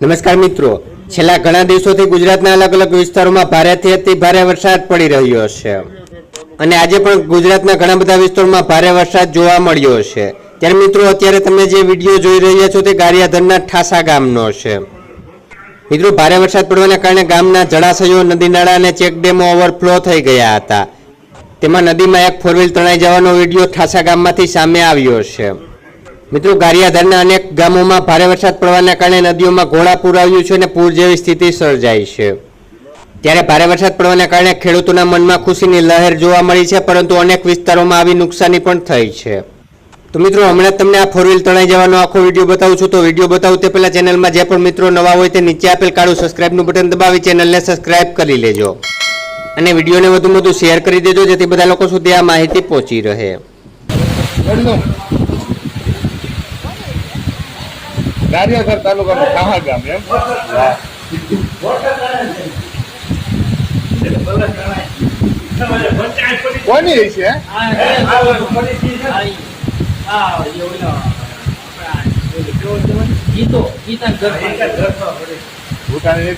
નમસ્કાર મિત્રો. છેલ્લા ઘણા દિવસોથી ગુજરાતના અલગ અલગ વિસ્તારોમાં ભારેથી અતિ ભારે વરસાદ પડી રહ્યો છે. અને આજે પણ ગુજરાતના ઘણા બધા વિસ્તારોમાં ભારે વરસાદ જોવા મળ્યો છે. ત્યારે મિત્રો, અત્યારે તમે જે વીડિયો જોઈ રહ્યા છો તે ગારિયાધરના ઠાસા ગામનો છે. મિત્રો, ભારે વરસાદ પડવાના કારણે ગામના જળાશયો નદી નાળા અને ચેકડેમો ઓવરફ્લો થઈ ગયા હતા. તેમાં નદીમાં એક ફોરવ્હીલ તણાઈ જવાનો વીડિયો ઠાસા ગામમાંથી સામે આવ્યો છે. મિત્રો, ગારિયાધારના અનેક ગામોમાં ભારે વરસાદ પડવાના કારણે નદીઓમાં ઘોડાપૂર આવ્યું છે અને પૂર જેવી સ્થિતિ સર્જાઈ છે. ત્યારે ભારે વરસાદ પડવાના કારણે ખેડૂતોના મનમાં ખુશીની લહેર જોવા મળી છે, પરંતુ અનેક વિસ્તારોમાં આવી નુકસાની પણ થઈ છે. તો મિત્રો, હમણાં તમને આ ફોર વ્હીલ તણાઈ જવાનો આખો વીડિયો બતાવું છું. તો વીડિયો બતાવું તે પહેલાં ચેનલમાં જે પણ મિત્રો નવા હોય તે નીચે આપેલ કાળું સબસ્ક્રાઇબનું બટન દબાવી ચેનલને સબસ્ક્રાઇબ કરી લેજો. અને વિડીયોને વધુમાં વધુ શેર કરી દેજો, જેથી બધા લોકો સુધી આ માહિતી પહોંચી રહે. ગારિયાધાર તાલુકાનું કાહા ગામ એમ? કોની રહી છે? ગીતો ગીતા ઘર ભૂટાની